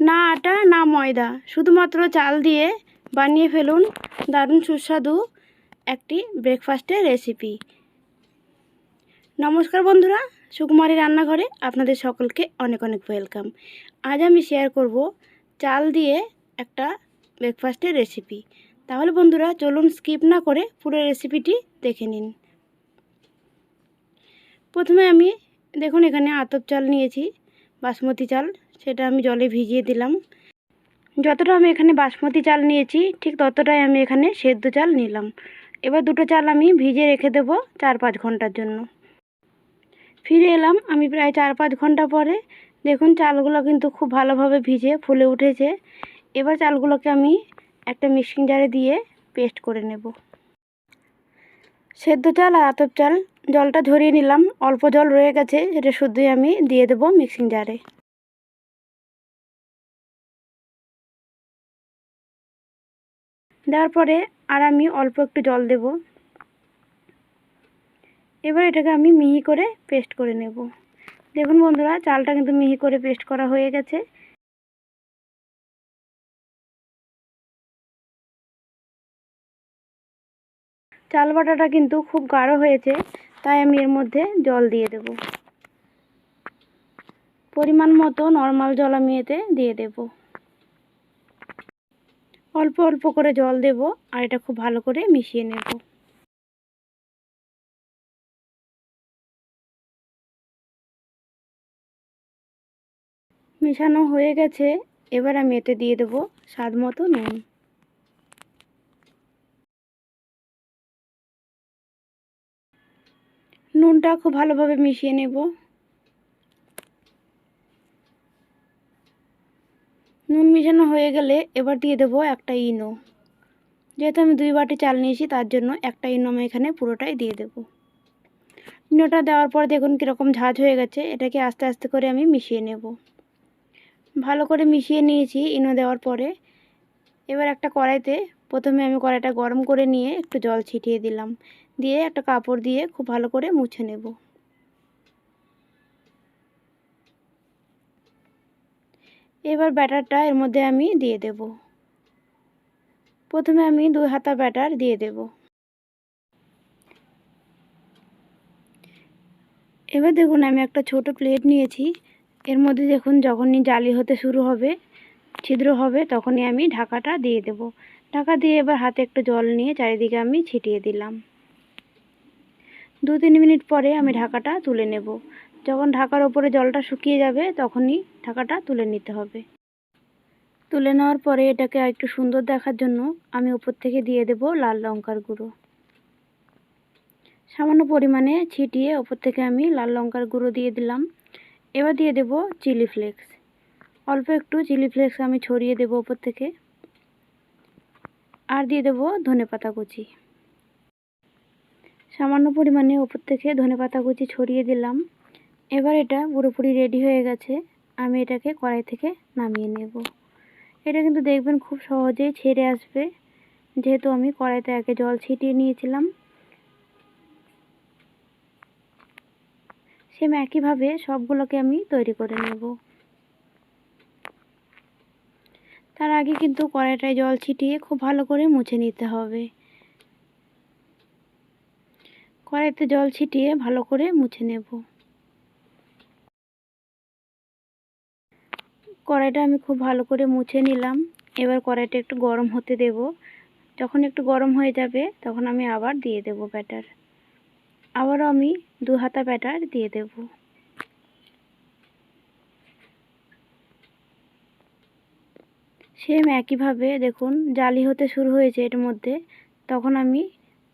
না আটা, না ময়দা। শুধুমাত্র চাল দিয়ে বানিয়ে ফেলুন দারুণ সুস্বাদু একটি ব্রেকফাস্টের রেসিপি নমস্কার বন্ধুরা, সুকুমারী রান্নাঘরে আপনাদের সকলকে অনেক অনেক ওয়েলকাম আজ আমি শেয়ার করব চাল দিয়ে একটা ব্রেকফাস্টের রেসিপি তাহলে বন্ধুরা, চলুন স্কিপ না করে পুরো রেসিপিটি দেখে নিন। প্রথমে আমি, দেখুন এখানে আতপ চাল নিয়েছি, বাসমতি চাল। সেটা আমি জলে ভিজিয়ে দিলাম। যতটা আমি এখানে বাসমতি চাল নিয়েছি, ঠিক ততটাই আমি এখানে সেদ্ধ চাল নিলাম। এবার দুটো চাল আমি ভিজে রেখে দেবো চার পাঁচ ঘণ্টার জন্য। ফিরে এলাম আমি প্রায় চার পাঁচ ঘণ্টা পরে। দেখুন চালগুলো কিন্তু খুব ভালোভাবে ভিজে ফুলে উঠেছে। এবার চালগুলোকে আমি একটা মিক্সিং জারে দিয়ে পেস্ট করে নেব। সেদ্ধ চাল আর আতপ চাল, জলটা ঝরিয়ে নিলাম। অল্প জল রয়ে গেছে, সেটা শুদ্ধই আমি দিয়ে দেবো মিক্সিং জারে। দেওয়ার পরে আর আমি অল্প একটু জল দেব। এবার এটাকে আমি মিহি করে পেস্ট করে নেব। দেখুন বন্ধুরা, চালটা কিন্তু মিহি করে পেস্ট করা হয়ে গেছে। চাল বাটাটা কিন্তু খুব গাঢ় হয়েছে, তাই আমি এর মধ্যে জল দিয়ে দেব। পরিমাণ মতো নর্মাল জল আমি এতে দিয়ে দেব। অল্প অল্প করে জল দেব আর এটা খুব ভালো করে মিশিয়ে নেব। মেশানো হয়ে গেছে, এবার আমি এতে দিয়ে দেব স্বাদ মতো নুন। নুনটা খুব ভালোভাবে মিশিয়ে নেব। নুন মিশানো হয়ে গেলে এবার দিয়ে দেব একটা ইনো। যেহেতু আমি দুই বাটি চাল নিয়েছি, তার জন্য একটা ইনো আমি এখানে পুরোটাই দিয়ে দেব। ইনোটা দেওয়ার পর দেখুন কীরকম ঝাঁঝ হয়ে গেছে, এটাকে আস্তে আস্তে করে আমি মিশিয়ে নেব। ভালো করে মিশিয়ে নিয়েছি ইনো দেওয়ার পরে। এবার একটা কড়াইতে প্রথমে আমি কড়াইটা গরম করে নিয়ে একটু জল ছিটিয়ে দিলাম। দিয়ে একটা কাপড় দিয়ে খুব ভালো করে মুছে নেব। এবার ব্যাটারটা এর মধ্যে আমি দিয়ে দেব। প্রথমে আমি দুই হাতা ব্যাটার দিয়ে দেব। এবার দেখুন আমি একটা ছোট প্লেট নিয়েছি। এর মধ্যে দেখুন যখনই জালি হতে শুরু হবে, ছিদ্র হবে, তখনই আমি ঢাকাটা দিয়ে দেব। ঢাকা দিয়ে এবার হাতে একটু জল নিয়ে চারিদিকে আমি ছিটিয়ে দিলাম। দু তিন মিনিট পরে আমি ঢাকাটা তুলে নেব। যখন ঢাকার ওপরে জলটা শুকিয়ে যাবে, তখনই ঢাকাটা তুলে নিতে হবে। তুলে নেওয়ার পরে এটাকে আর একটু সুন্দর দেখার জন্য আমি উপর থেকে দিয়ে দেব লাল লঙ্কার গুঁড়ো। সামান্য পরিমাণে ছিটিয়ে ওপর থেকে আমি লাল লঙ্কার গুঁড়ো দিয়ে দিলাম। এবার দিয়ে দেব চিলি ফ্লেক্স। অল্প একটু চিলি ফ্লেক্স আমি ছড়িয়ে দেব ওপর থেকে। আর দিয়ে দেব ধনে পাতা কুচি। সামান্য পরিমাণে ওপর থেকে ধনে পাতা কুচি ছড়িয়ে দিলাম। এবার এটা পুরোপুরি রেডি হয়ে গেছে। আমি এটাকে কড়াই থেকে নামিয়ে নেব। এটা কিন্তু দেখবেন খুব সহজেই ছেড়ে আসবে। যেহেতু আমি কড়াইতে আগে জল ছিটিয়ে নিয়েছিলাম। সেম একইভাবে সবগুলোকে আমি তৈরি করে নেব। তার আগে কিন্তু কড়াইটায় জল ছিটিয়ে খুব ভালো করে মুছে নিতে হবে। কড়াইতে জল ছিটিয়ে ভালো করে মুছে নেব। কড়াইটা আমি খুব ভালো করে মুছে নিলাম। এবার কড়াইটা একটু গরম হতে দেব। যখন একটু গরম হয়ে যাবে, তখন আমি আবার দিয়ে দেব ব্যাটার। আবারও আমি দু হাতা ব্যাটার দিয়ে দেব। সেম একইভাবে দেখুন, জালি হতে শুরু হয়েছে এর মধ্যে। তখন আমি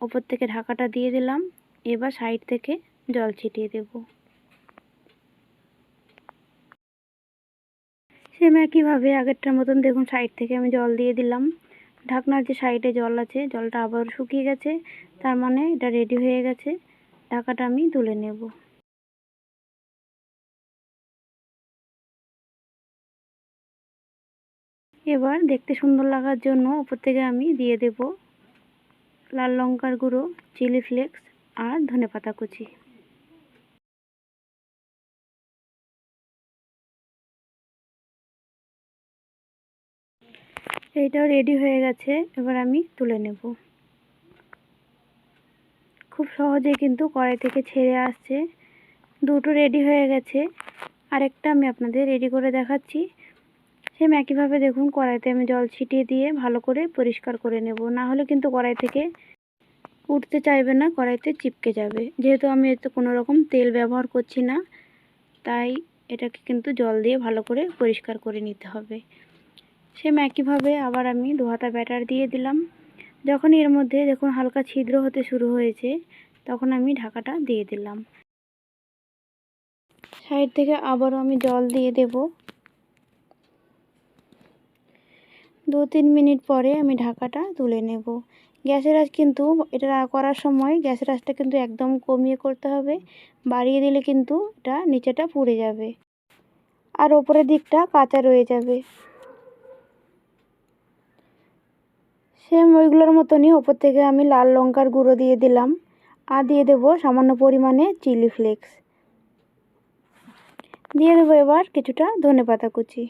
ওপর থেকে ঢাকাটা দিয়ে দিলাম। এবার সাইড থেকে জল ছিটিয়ে দেব। সেম একইভাবে আগেরটার মতন দেখুন, সাইড থেকে আমি জল দিয়ে দিলাম। ঢাকনার যে সাইডে জল আছে, জলটা আবার শুকিয়ে গেছে। তার মানে এটা রেডি হয়ে গেছে। ঢাকাটা আমি তুলে নেব। এবার দেখতে সুন্দর লাগার জন্য উপর থেকে আমি দিয়ে দেব লাল লঙ্কার গুঁড়ো, চিলি ফ্লেক্স আর ধনে পাতা কুচি। এইটাও রেডি হয়ে গেছে, এবার আমি তুলে নেব। খুব সহজে কিন্তু কড়াই থেকে ছেড়ে আসছে। দুটো রেডি হয়ে গেছে। আরেকটা আমি আপনাদের রেডি করে দেখাচ্ছি। সেম একইভাবে দেখুন, কড়াইতে আমি জল ছিটিয়ে দিয়ে ভালো করে পরিষ্কার করে নেব। না হলে কিন্তু কড়াই থেকে উঠতে চাইবে না, কড়াইতে চিপকে যাবে। যেহেতু আমি এতে কোনো রকম তেল ব্যবহার করছি না, তাই এটাকে কিন্তু জল দিয়ে ভালো করে পরিষ্কার করে নিতে হবে। সেম একইভাবে আবার আমি হাতা ব্যাটার দিয়ে দিলাম। যখন এর মধ্যে দেখুন হালকা ছিদ্র হতে শুরু হয়েছে, তখন আমি ঢাকাটা দিয়ে দিলাম। সাইড থেকে আবারও আমি জল দিয়ে দেব। দু তিন মিনিট পরে আমি ঢাকাটা তুলে নেব। গ্যাসের আঁচ কিন্তু এটা করার সময় গ্যাসের আঁচটা কিন্তু একদম কমিয়ে করতে হবে। বাড়িয়ে দিলে কিন্তু এটা নিচেটা পুড়ে যাবে। আর ওপরের দিকটা কাঁচা রয়ে যাবে। সেম ওইগুলোর মতনই ওপর থেকে আমি লাল লঙ্কার গুঁড়ো দিয়ে দিলাম। আর দিয়ে দেবো সামান্য পরিমাণে চিলি ফ্লেক্স। দিয়ে দেবো এবার কিছুটা ধনে পাতা কুচি।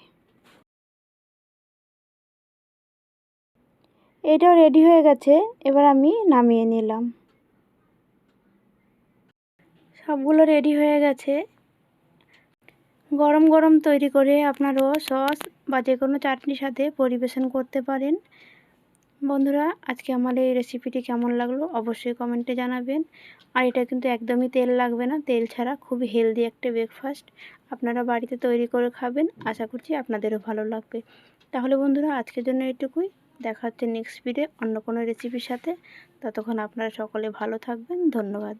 এটাও রেডি হয়ে গেছে, এবার আমি নামিয়ে নিলাম। সবগুলো রেডি হয়ে গেছে। গরম গরম তৈরি করে আপনারাও সস বা যে কোনো চাটনির সাথে পরিবেশন করতে পারেন। বন্ধুরা, আজকে আমার এই রেসিপিটি কেমন লাগল অবশ্যই কমেন্টে জানাবেন। আর এটা কিন্তু একদমই তেল লাগবে না, তেল ছাড়া খুবই হেলদি একটা ব্রেকফাস্ট আপনারা বাড়িতে তৈরি করে খাবেন, আশা করছি আপনাদেরও ভালো লাগবে। তাহলে বন্ধুরা, আজকের জন্য এটুকুই। দেখা হচ্ছে নেক্সট ভিডিও অন্য কোনো রেসিপির সাথে। ততক্ষণ আপনারা সকলে ভালো থাকবেন। ধন্যবাদ।